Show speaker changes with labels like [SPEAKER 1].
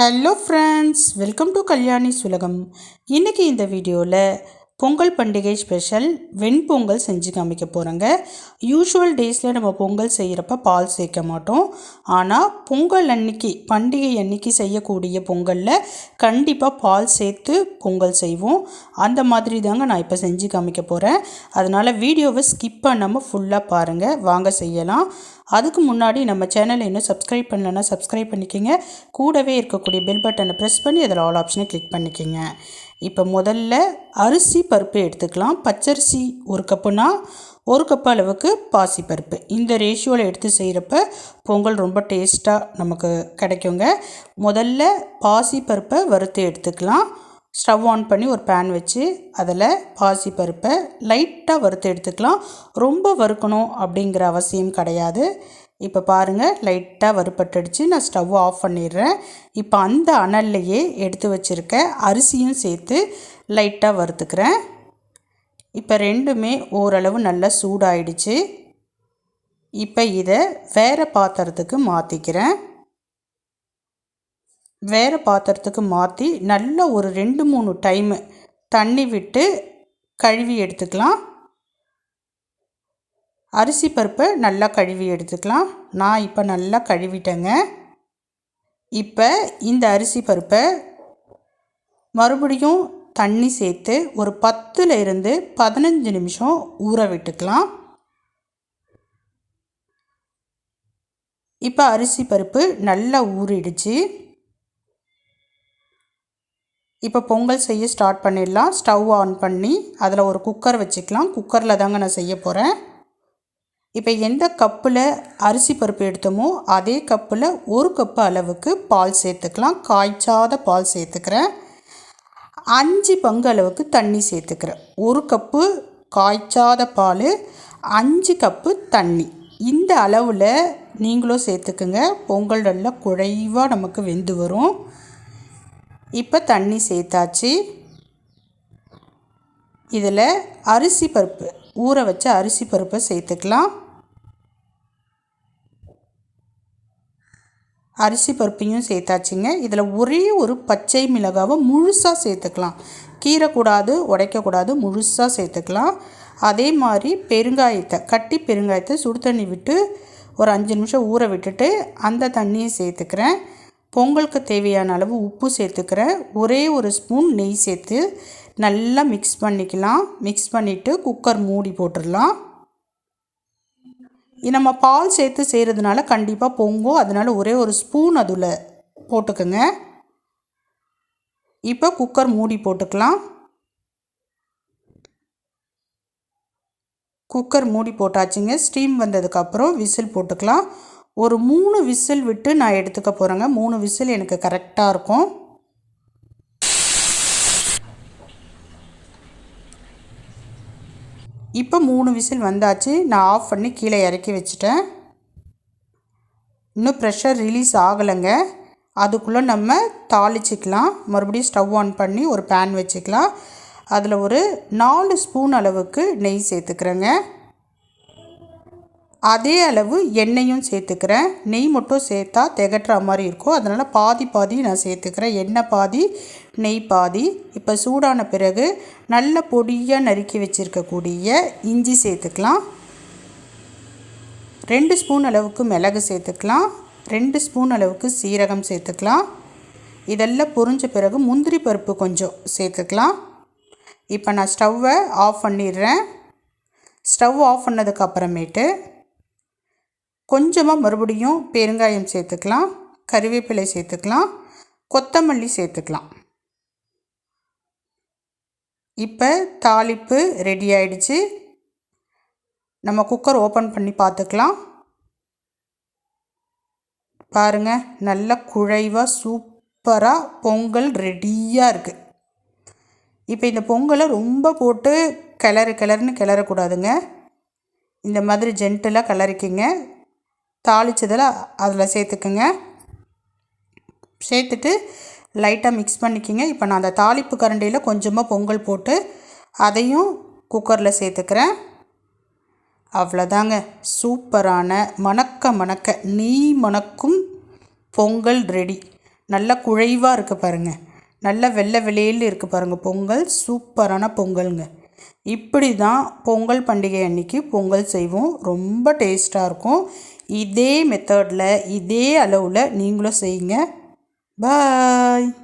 [SPEAKER 1] Hello friends welcome to Kalyani சுலகம் இன்றைக்கி இந்த வீடியோவில் பொங்கல் பண்டிகை ஸ்பெஷல் வெண்பொங்கல் செஞ்சு காமிக்க போகிறேங்க யூஷுவல் டேஸில் நம்ம பொங்கல் செய்கிறப்ப பால் சேர்க்க மாட்டோம். ஆனால் பொங்கல் அன்னைக்கு பண்டிகை அன்னைக்கு செய்யக்கூடிய பொங்கலில் கண்டிப்பாக பால் சேர்த்து பொங்கல் செய்வோம். அந்த மாதிரி தாங்க நான் இப்போ செஞ்சு காமிக்க போகிறேன் அதனால் வீடியோவை ஸ்கிப் பண்ணாமல் ஃபுல்லாக பாருங்கள் வாங்க செய்யலாம். அதுக்கு முன்னாடி நம்ம சேனலை இன்னும் சப்ஸ்கிரைப் பண்ணலன்னா சப்ஸ்கிரைப் பண்ணிக்கோங்க. கூடவே இருக்கக்கூடிய பெல் பட்டனை ப்ரெஸ் பண்ணி அதில் ஆல் ஆப்ஷனை கிளிக் பண்ணிக்கோங்க. இப்போ முதல்ல அரிசி பருப்பு எடுத்துக்கலாம். பச்சரிசி ஒரு கப்புனா ஒரு கப் அளவுக்கு பாசி பருப்பு. இந்த ரேஷியோவில் எடுத்து செய்கிறப்ப பொங்கல் ரொம்ப டேஸ்ட்டாக நமக்கு கிடைக்குங்க. முதல்ல பாசி பருப்பை வறுத்து எடுத்துக்கலாம். ஸ்டவ் ஆன் பண்ணி ஒரு பேன் வச்சு அதில் பாசி பருப்பை லைட்டாக வறுத்து எடுத்துக்கலாம். ரொம்ப வறுக்கணும் அப்படிங்கிற அவசியம் கிடையாது. இப்போ பாருங்கள் லைட்டாக வறுப்பட்டுடுச்சு நான் ஸ்டவ் ஆஃப் பண்ணிடுறேன். இப்போ அந்த அனல்லையே எடுத்து வச்சுருக்க அரிசியும் சேர்த்து லைட்டாக வறுத்துக்கிறேன். இப்போ ரெண்டுமே ஓரளவு நல்லா சூடாயிடுச்சு. இப்போ இதை வேறு பாத்திரத்துக்கு மாற்றிக்கிறேன் வேறு பாத்திரத்துக்கு மாற்றி நல்லா ஒரு ரெண்டு மூணு டைமு தண்ணி விட்டு கழுவி எடுத்துக்கலாம். அரிசி பருப்பை நல்லா கழுவி எடுத்துக்கலாம். நான் இப்போ நல்லா கழுவிட்டேங்க. இப்போ இந்த அரிசி பருப்பை மறுபடியும் தண்ணி சேர்த்து ஒரு பத்தில் இருந்து பதினஞ்சு நிமிஷம் ஊற விட்டுக்கலாம். இப்போ அரிசி பருப்பு நல்லா ஊறிடுச்சு. இப்போ பொங்கல் செய்ய ஸ்டார்ட் பண்ணிடலாம். ஸ்டவ் ஆன் பண்ணி அதில் ஒரு குக்கர் வச்சுக்கலாம். குக்கரில் தாங்க நான் செய்ய போகிறேன் இப்போ எந்த கப்பில் அரிசி பருப்பு எடுத்தோமோ அதே கப்பில் ஒரு கப்பு அளவுக்கு பால் சேர்த்துக்கலாம். காய்ச்சாத பால் சேர்த்துக்கிறேன். அஞ்சு பங்கு அளவுக்கு தண்ணி சேர்த்துக்கிறேன். ஒரு கப்பு காய்ச்சாத பால் அஞ்சு கப்பு தண்ணி. இந்த அளவில் நீங்களும் சேர்த்துக்குங்க. பொங்கல் நல்லா குறைவாக நமக்கு வெந்து வரும். இப்போ தண்ணி சேர்த்தாச்சு. இதில் அரிசி பருப்பு ஊற வச்ச அரிசி பருப்பை சேர்த்துக்கலாம். அரிசி பருப்பையும் சேர்த்தாச்சுங்க. இதில் ஒரே ஒரு பச்சை மிளகாவை முழுசாக சேர்த்துக்கலாம். கீரைக்கூடாது உடைக்கக்கூடாது முழுசாக சேர்த்துக்கலாம். அதே மாதிரி பெருங்காயத்தை கட்டி பெருங்காயத்தை சுடு தண்ணி விட்டு ஒரு அஞ்சு நிமிஷம் ஊற விட்டுட்டு அந்த தண்ணியை சேர்த்துக்கிறேன். பொங்கலுக்கு தேவையான அளவு உப்பு சேர்த்துக்கிறேன். ஒரே ஒரு ஸ்பூன் நெய் சேர்த்து நல்லா மிக்ஸ் பண்ணிக்கலாம். மிக்ஸ் பண்ணிவிட்டு குக்கர் மூடி போட்டுடலாம். நம்ம பால் சேர்த்து செய்கிறதுனால கண்டிப்பாக பொங்கும். அதனால் ஒரே ஒரு ஸ்பூன் அதில் போட்டுக்கோங்க. இப்போ குக்கர் மூடி போட்டுக்கலாம். குக்கர் மூடி போட்டாச்சுங்க. ஸ்டீம் வந்ததுக்கப்புறம் விசில் போட்டுக்கலாம். ஒரு மூணு விசில் விட்டு நான் எடுத்துக்க போகிறேங்க மூணு விசில் எனக்கு கரெக்டாக இருக்கும். இப்போ மூணு விசில் வந்தாச்சு. நான் ஆஃப் பண்ணி கீழே இறக்கி வச்சுட்டேன். இன்னும் ப்ரெஷர் ரிலீஸ் ஆகலைங்க. அதுக்குள்ளே நம்ம தாளிச்சிக்கலாம். மறுபடியும் ஸ்டவ் ஆன் பண்ணி ஒரு பேன் வச்சுக்கலாம். அதில் ஒரு நாலு ஸ்பூன் அளவுக்கு நெய் சேர்த்துக்கிறேங்க. அதே அளவு எண்ணெயும் சேர்த்துக்கிறேன். நெய் மட்டும் சேர்த்தா திகட்டுற மாதிரி இருக்கும். அதனால் பாதி பாதி நான் சேர்த்துக்கிறேன். எண்ணெய் பாதி நெய் பாதி. இப்போ சூடான பிறகு நல்ல பொடியாக நறுக்கி வச்சுருக்கக்கூடிய இஞ்சி சேர்த்துக்கலாம். ரெண்டு ஸ்பூன் அளவுக்கு மிளகு சேர்த்துக்கலாம். ரெண்டு ஸ்பூன் அளவுக்கு சீரகம் சேர்த்துக்கலாம். இதெல்லாம் பொரிஞ்ச பிறகு முந்திரி பருப்பு கொஞ்சம் சேர்த்துக்கலாம். இப்போ நான் ஸ்டவ்வை ஆஃப் பண்ணிடுறேன். ஸ்டவ் ஆஃப் பண்ணதுக்கு அப்புறமேட்டு கொஞ்சமாக மறுபடியும் பெருங்காயம் சேர்த்துக்கலாம் கருவேப்பிலை சேர்த்துக்கலாம் கொத்தமல்லி சேர்த்துக்கலாம். இப்போ தாளிப்பு ரெடி ஆயிடுச்சு. நம்ம குக்கர் ஓப்பன் பண்ணி பார்த்துக்கலாம். பாருங்கள் நல்ல குழைவாக சூப்பராக பொங்கல் ரெடியாக இருக்குது இப்போ இந்த பொங்கலை ரொம்ப போட்டு கிளறு கிளறுன்னு கிளறக்கூடாதுங்க. இந்த மாதிரி ஜென்டலாக கிளறிக்கிங்க. தாளித்ததில் அதில் சேர்த்துக்குங்க. சேர்த்துட்டு லைட்டாக மிக்ஸ் பண்ணிக்கிங்க. இப்போ நான் அந்த தாளிப்பு கரண்டியில் கொஞ்சமாக பொங்கல் போட்டு அதையும் குக்கரில் சேர்த்துக்கிறேன். அவ்வளோதாங்க சூப்பரான மணக்க மணக்க நீ மணக்கும் பொங்கல் ரெடி நல்ல குழைவாக இருக்குது பாருங்கள் நல்ல வெள்ளை வெளியில் இருக்குது பாருங்கள் பொங்கல். சூப்பரான பொங்கலுங்க. இப்படி தான் பொங்கல் பண்டிகை அன்னைக்கு பொங்கல் செய்வோம். ரொம்ப டேஸ்ட்டாக இருக்கும். இதே மெத்தடில் இதே அளவில் நீங்களும் செய்யுங்க. பாய்